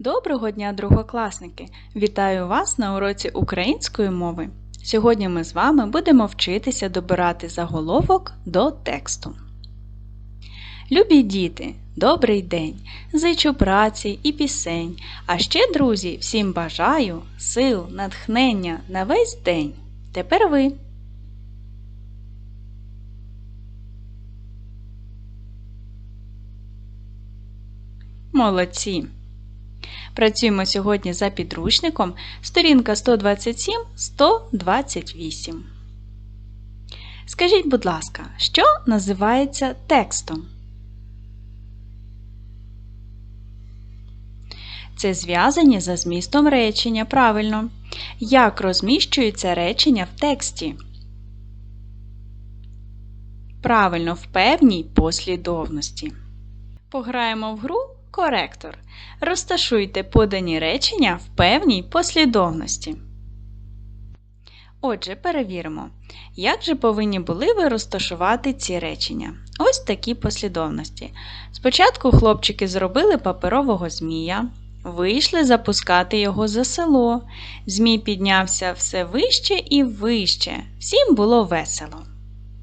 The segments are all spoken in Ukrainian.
Доброго дня, другокласники! Вітаю вас на уроці української мови. Сьогодні ми з вами будемо вчитися добирати заголовок до тексту. Любі діти, добрий день! Зичу праці і пісень. А ще, друзі, всім бажаю сил, натхнення на весь день. Тепер ви. Молодці! Працюємо сьогодні за підручником сторінка 127-128. Скажіть, будь ласка, що називається текстом? Це зв'язані за змістом речення. Правильно. Як розміщується речення в тексті? Правильно, в певній послідовності. Пограємо в гру коректор. Розташуйте подані речення в певній послідовності. Отже, перевіримо, як же повинні були ви розташувати ці речення. Ось такі послідовності. Спочатку хлопчики зробили паперового змія, вийшли запускати його за село. Змій піднявся все вище і вище. Всім було весело.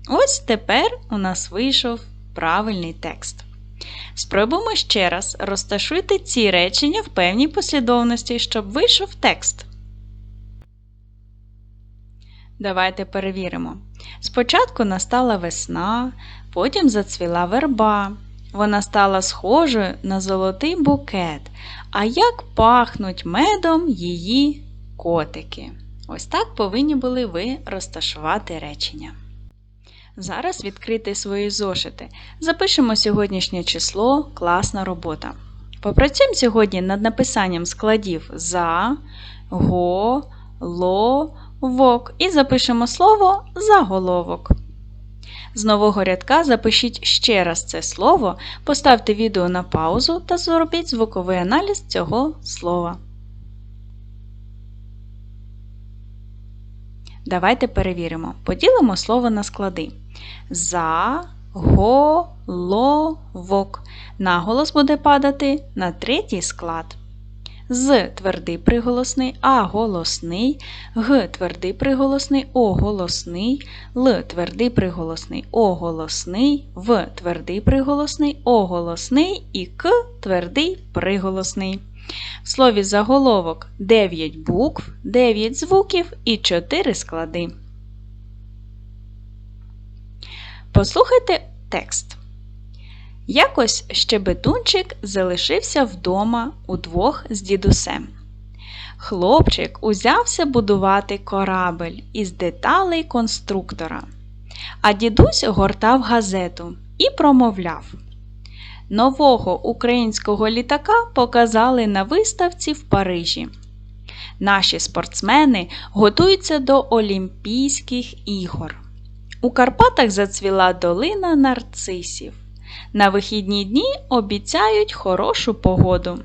Ось тепер у нас вийшов правильний текст. Спробуємо ще раз розташуйте ці речення в певній послідовності, щоб вийшов текст. Давайте перевіримо. Спочатку настала весна, потім зацвіла верба. Вона стала схожою на золотий букет. А як пахнуть медом її котики? Ось так повинні були ви розташувати речення. Зараз відкрити свої зошити. Запишемо сьогоднішнє число класна робота. Попрацюємо сьогодні над написанням складів за, го, ло, вок і запишемо слово заголовок. З нового рядка запишіть ще раз це слово, поставте відео на паузу та зробіть звуковий аналіз цього слова. Давайте перевіримо. Поділимо слово на склади. Заголовок. Наголос буде падати на третій склад. З твердий приголосний, а голосний, г твердий приголосний, о голосний, л твердий приголосний, о голосний, в твердий приголосний, о голосний і к твердий приголосний. В слові заголовок 9 букв, 9 звуків і 4 склади. Послухайте текст. Якось щебетунчик залишився вдома удвох з дідусем. Хлопчик узявся будувати корабель із деталей конструктора. А дідусь гортав газету і промовляв. Нового українського літака показали на виставці в Парижі. Наші спортсмени готуються до Олімпійських ігор. У Карпатах зацвіла долина нарцисів. На вихідні дні обіцяють хорошу погоду.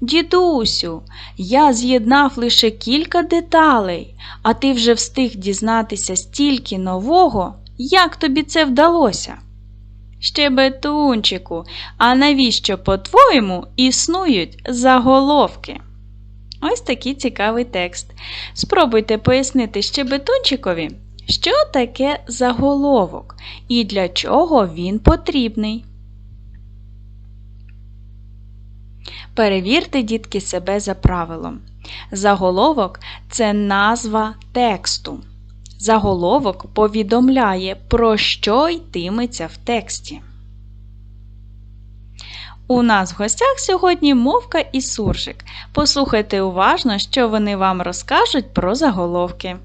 Дідусю, я з'єднав лише кілька деталей, а ти вже встиг дізнатися стільки нового, як тобі це вдалося? Щебетунчику, а навіщо, по-твоєму, існують заголовки? Ось такий цікавий текст. Спробуйте пояснити щебетунчикові, що таке заголовок і для чого він потрібний. Перевірте, дітки, себе за правилом. Заголовок це назва тексту. Заголовок повідомляє, про що йтиметься в тексті. У нас в гостях сьогодні мовка і суржик. Послухайте уважно, що вони вам розкажуть про заголовки.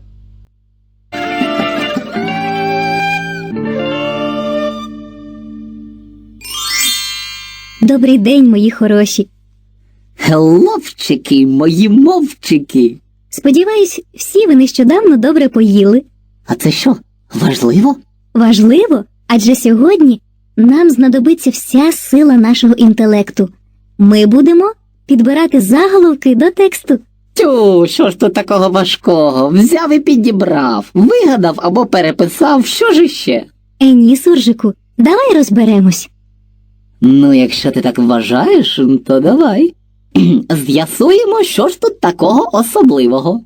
Добрий день, мої хороші. Хлопчики, мої мовчики. Сподіваюсь, всі ви нещодавно добре поїли. А це що, важливо? Важливо, адже сьогодні нам знадобиться вся сила нашого інтелекту. Ми будемо підбирати заголовки до тексту. Тю, що ж тут такого важкого? Взяв і підібрав, вигадав або переписав, що ж іще? Е, ні, суржику, давай розберемось. Ну, якщо ти так вважаєш, то давай. З'ясуємо, що ж тут такого особливого.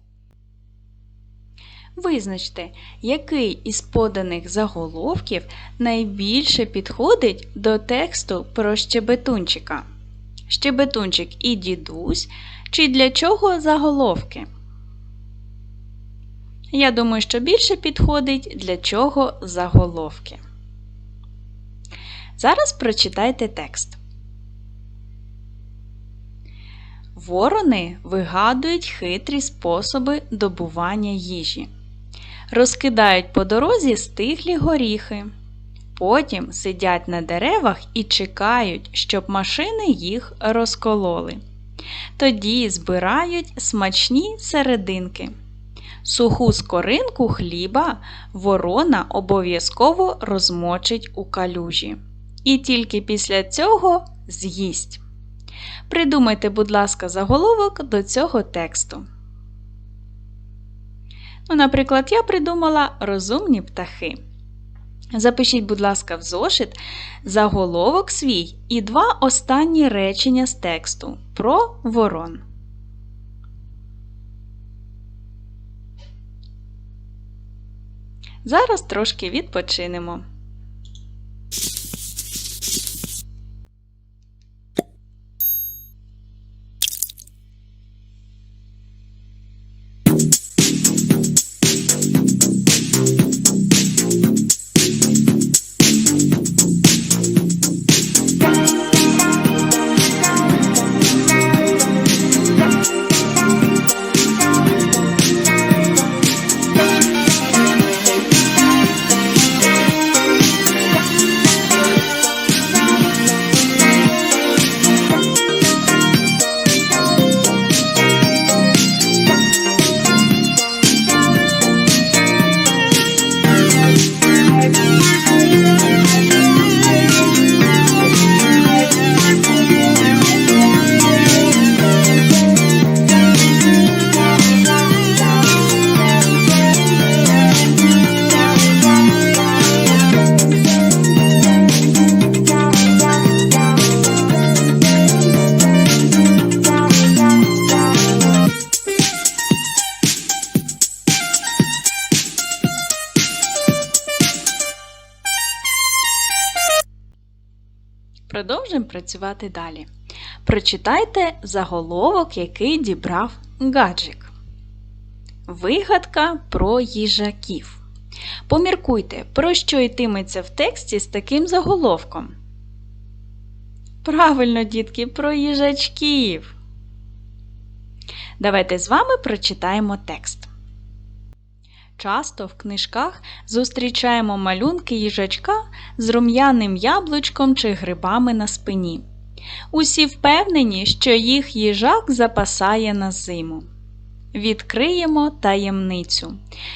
Визначте, який із поданих заголовків найбільше підходить до тексту про щебетунчика. Щебетунчик і дідусь, чи для чого заголовки? Я думаю, що більше підходить для чого заголовки. Зараз прочитайте текст. Ворони вигадують хитрі способи добування їжі. Розкидають по дорозі стиглі горіхи. Потім сидять на деревах і чекають, щоб машини їх розкололи. Тоді збирають смачні серединки. Суху скоринку хліба ворона обов'язково розмочить у калюжі. І тільки після цього з'їсть. Придумайте, будь ласка, заголовок до цього тексту. Ну, Наприклад, я придумала розумні птахи. Запишіть, будь ласка, в зошит заголовок свій і два останні речення з тексту про ворон. Зараз трошки відпочинемо. Працювати далі. Прочитайте заголовок, який дібрав гаджик. Вигадка про їжаків. Поміркуйте, про що йтиметься в тексті з таким заголовком. Правильно, дітки, про їжачків. Давайте з вами прочитаємо текст. Часто в книжках зустрічаємо малюнки їжачка з рум'яним яблучком чи грибами на спині. Усі впевнені, що їх їжак запасає на зиму. Відкриємо таємницю.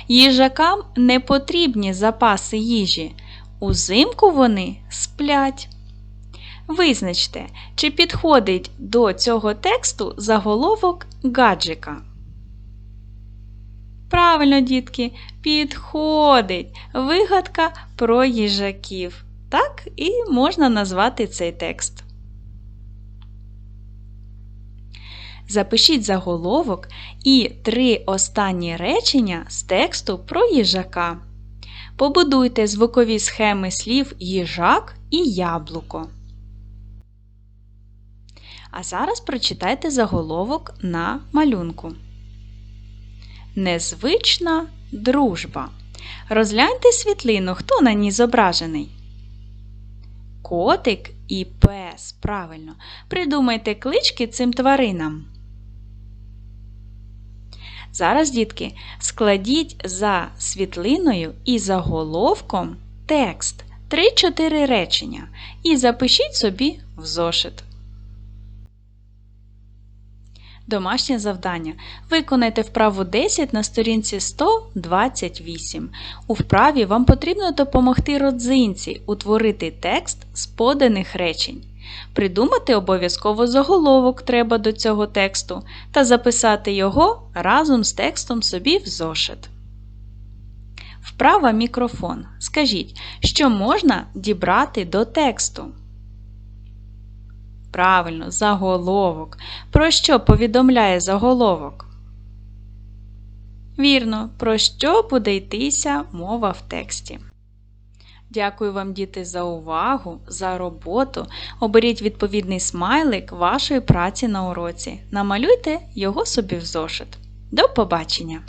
Їжакам не потрібні запаси їжі. Узимку вони сплять. Визначте, чи підходить до цього тексту заголовок гаджика. Правильно, дітки, підходить вигадка про їжаків. Так і можна назвати цей текст. Запишіть заголовок і три останні речення з тексту про їжака. Побудуйте звукові схеми слів їжак і яблуко. А зараз прочитайте заголовок на малюнку. Незвична дружба. Розгляньте світлину, хто на ній зображений. Котик і пес. Правильно. Придумайте клички цим тваринам. Зараз, дітки, складіть за світлиною і заголовком текст 3-4 речення і запишіть собі в зошит. Домашнє завдання. Виконайте вправу 10 на сторінці 128. У вправі вам потрібно допомогти родзинці утворити текст з поданих речень. Придумати обов'язково заголовок треба до цього тексту та записати його разом з текстом собі в зошит. Вправа мікрофон. Скажіть, що можна дібрати до тексту. Правильно, заголовок. Про що повідомляє заголовок? Вірно, про що буде йтися мова в тексті. Дякую вам, діти, за увагу, за роботу. Оберіть відповідний смайлик вашої праці на уроці. Намалюйте його собі в зошит. До побачення!